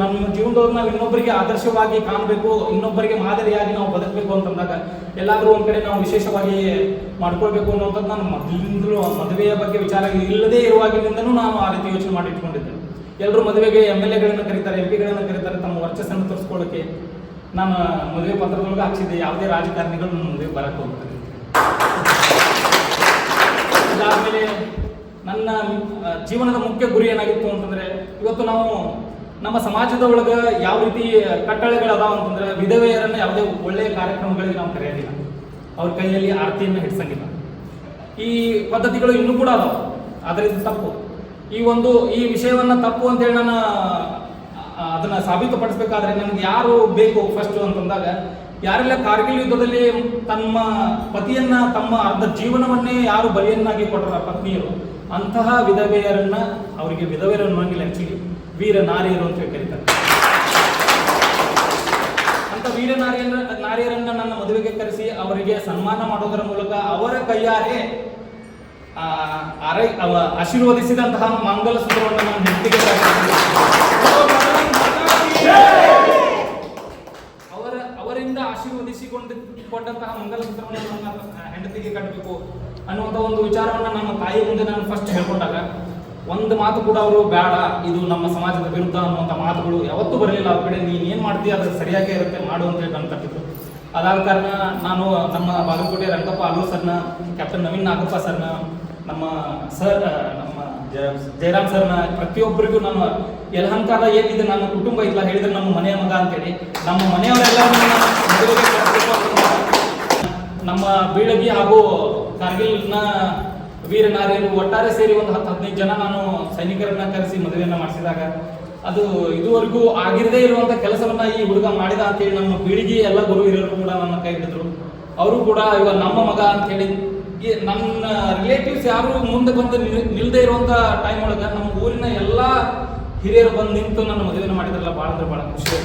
ನಮ್ಮ ಜೀವನದವ್ರು ನಾವು ಇನ್ನೊಬ್ಬರಿಗೆ ಆದರ್ಶವಾಗಿ ಕಾಣಬೇಕು, ಇನ್ನೊಬ್ಬರಿಗೆ ಮಾದರಿಯಾಗಿ ನಾವು ಬದುಕಬೇಕು ಅಂತಂದಾಗ ಎಲ್ಲಾದರೂ ಒಂದು ಕಡೆ ನಾವು ವಿಶೇಷವಾಗಿ ಮಾಡ್ಕೊಳ್ಬೇಕು ಅನ್ನೋಂಥದ್ದು ನಾನು ಮೊದಲಿಂದಲೂ, ಮದುವೆಯ ಬಗ್ಗೆ ವಿಚಾರ ಇಲ್ಲದೇ ಇರುವಾಗಿನಿಂದನೂ ನಾನು ಆ ರೀತಿ ಯೋಚನೆ ಮಾಡಿ ಇಟ್ಕೊಂಡಿದ್ದೆ ಎಲ್ಲರೂ ಮದುವೆಗೆ ಎಂ ಎಲ್ ಎಗಳನ್ನು ಕರೀತಾರೆ, ಎಂ ಪಿಗಳನ್ನು ಕರೀತಾರೆ, ತಮ್ಮ ವರ್ಚಸ್ಸನ್ನು ತೋರಿಸ್ಕೊಳ್ಳೋಕೆ ನಾನು ಮದುವೆ ಪತ್ರದೊಳಗೆ ಹಾಕ್ಸಿದ್ದೆ. ಯಾವುದೇ ರಾಜಕಾರಣಿಗಳು ನನ್ನ ಮದುವೆ ಬರಕ್ಕೆ ಹೋಗ್ತಾರೆ. ಅದಾದಮೇಲೆ ನನ್ನ ಜೀವನದ ಮುಖ್ಯ ಗುರಿ ಏನಾಗಿತ್ತು ಅಂತಂದರೆ, ಇವತ್ತು ನಾವು ನಮ್ಮ ಸಮಾಜದ ಒಳಗ ಯಾವ ರೀತಿ ಕಟ್ಟಳೆಗಳು ಅದಾವ ಅಂತಂದ್ರೆ ವಿಧವೆಯರನ್ನ ಯಾವುದೇ ಒಳ್ಳೆಯ ಕಾರ್ಯಕ್ರಮಗಳಿಗೆ ನಾವು ಕರೆಯೋದಿಲ್ಲ ಅವ್ರ ಕೈಯಲ್ಲಿ ಆರತಿಯನ್ನು ಹಿಡ್ಸಂಗಿಲ್ಲ. ಈ ಪದ್ಧತಿಗಳು ಇನ್ನೂ ಕೂಡ ಅದಾವ. ಆದರೆ ಇದು ತಪ್ಪು. ಈ ಒಂದು ಈ ವಿಷಯವನ್ನ ತಪ್ಪು ಅಂತೇಳಿ ನಾನು ಆ, ಅದನ್ನ ಸಾಬೀತುಪಡಿಸಬೇಕಾದ್ರೆ ನನಗೆ ಯಾರು ಬೇಕು ಫಸ್ಟ್ ಅಂತಂದಾಗ ಯಾರೆಲ್ಲ ಕಾರ್ಗಿಲ್ ಯುದ್ಧದಲ್ಲಿ ತಮ್ಮ ಪತಿಯನ್ನ ತಮ್ಮ ಅರ್ಧ ಜೀವನವನ್ನೇ ಯಾರು ಬಲಿಯನ್ನಾಗಿ ಕೊಟ್ಟರ ಪತ್ನಿಯರು ಅಂತಹ ವಿಧವೆಯರನ್ನ ಅವರಿಗೆ ವಿಧವೆಯರನ್ನು ಅನ್ನೋಂಗಿಲ್ಲ ಆಕ್ಚುಲಿ ವೀರ ನಾರಿಯರು ಅಂತ ಕರೀತಾರೆ. ಅಂತ ವೀರ ನಾರಿಯರ, ನಾರಿಯರನ್ನ ನನ್ನ ಮದುವೆಗೆ ಕರೆಸಿ ಅವರಿಗೆ ಸನ್ಮಾನ ಮಾಡೋದರ ಮೂಲಕ ಅವರ ಕೈಯಾರೆ ಅವ ಆಶೀರ್ವದಿಸಿದಂತಹ ಮಂಗಲ ಸೂತ್ರವನ್ನು ನಾನು ಹೆಂಡತಿಗೆ ಅವರ, ಅವರಿಂದ ಆಶೀರ್ವದಿಸಿಕೊಂಡು ಕೊಟ್ಟಂತಹ ಮಂಗಲ ಸೂತ್ರವನ್ನು ನನ್ನ ಹೆಂಡತಿಗೆ ಕಟ್ಟಬೇಕು ಅನ್ನುವಂಥ ಒಂದು ವಿಚಾರವನ್ನು ನಮ್ಮ ತಾಯಿ ಮುಂದೆ ನಾನು ಫಸ್ಟ್ ಹೇಳ್ಕೊಂಡಾಗ. ಒಂದು ಮಾತು ಕೂಡ ಅವರು ಬೇಡ ಇದು ನಮ್ಮ ಸಮಾಜದ ವಿರುದ್ಧ ಅನ್ನುವಂಥ ಮಾತುಗಳು ಯಾವತ್ತೂ ಬರಲಿಲ್ಲ. ಅವ್ರ ಕಡೆ ನೀನು ಏನು ಮಾಡ್ತೀಯ ಅದು ಸರಿಯಾಗೇ ಇರುತ್ತೆ ಮಾಡು ಅಂತ ಹೇಳಿ ನಾನು ಕಟ್ಟಿದ್ರು ಅದಾದ ಕಾರಣ ನಾನು ನಮ್ಮ ಬಾಗಲಕೋಟೆ ರಂಗಪ್ಪ ಅಲೂರ್ ಸರ್ನ ಕ್ಯಾಪ್ಟನ್ ನವೀನ್ ನಾಗಪ್ಪ ಸರ್ನ ನಮ್ಮ ಸರ್ ನಮ್ಮ ಜಯ- ಜಯರಾಮ್ ಸರ್ನ ಪ್ರತಿಯೊಬ್ಬರಿಗೂ ನಮ್ಮ ಯಲಹಂಕಾರ ಏನಿದೆ ನನ್ನ ಕುಟುಂಬ ಇಲ್ಲ ಹೇಳಿದ್ರೆ ನಮ್ಮ ಮನೆಯ ಮಗ ಅಂತೇಳಿ ನಮ್ಮ ಮನೆಯವರೆಲ್ಲರೂ ಅಂತ ನಮ್ಮ ಬೀಳಗಿ ಹಾಗೂ ಕಾರ್ಗಿಲ್ನ ವೀರ ನಾರಿಯರು ಒಟ್ಟಾರೆ ಸೇರಿ ಒಂದು ಹತ್ತು ಹದಿನೈದು ಜನ ನಾನು ಸೈನಿಕರನ್ನ ಕರೆಸಿ ಮದುವೆಯನ್ನ ಮಾಡಿಸಿದಾಗ, ಅದು ಇದುವರೆಗೂ ಆಗಿರದೇ ಇರುವಂತ ಕೆಲಸವನ್ನ ಈ ಹುಡುಗ ಮಾಡಿದ ಅಂತೇಳಿ ನಮ್ಮ ಪೀಳಿಗೆ ಎಲ್ಲ ಗುರು ಹಿರಿಯರು ಕೂಡ ನನ್ನ ಕೈ ಹಿಡಿದ್ರು. ಅವರು ಕೂಡ ಇವಾಗ ನಮ್ಮ ಮಗ ಅಂತೇಳಿ ನನ್ನ ರಿಲೇಟಿವ್ಸ್ ಯಾರು ಮುಂದೆ ಬಂದು ನಿಲ್ದೆ ಇರುವಂತ ಟೈಮ್ ಒಳಗೆ ನಮ್ಮ ಊರಿನ ಎಲ್ಲಾ ಹಿರಿಯರು ಬಂದು ನಿಂತು ನನ್ನ ಮದುವೆನ ಮಾಡಿದ್ರಲ್ಲ, ಭಾಳ ಅಂದ್ರೆ ಭಾಳ ಖುಷಿ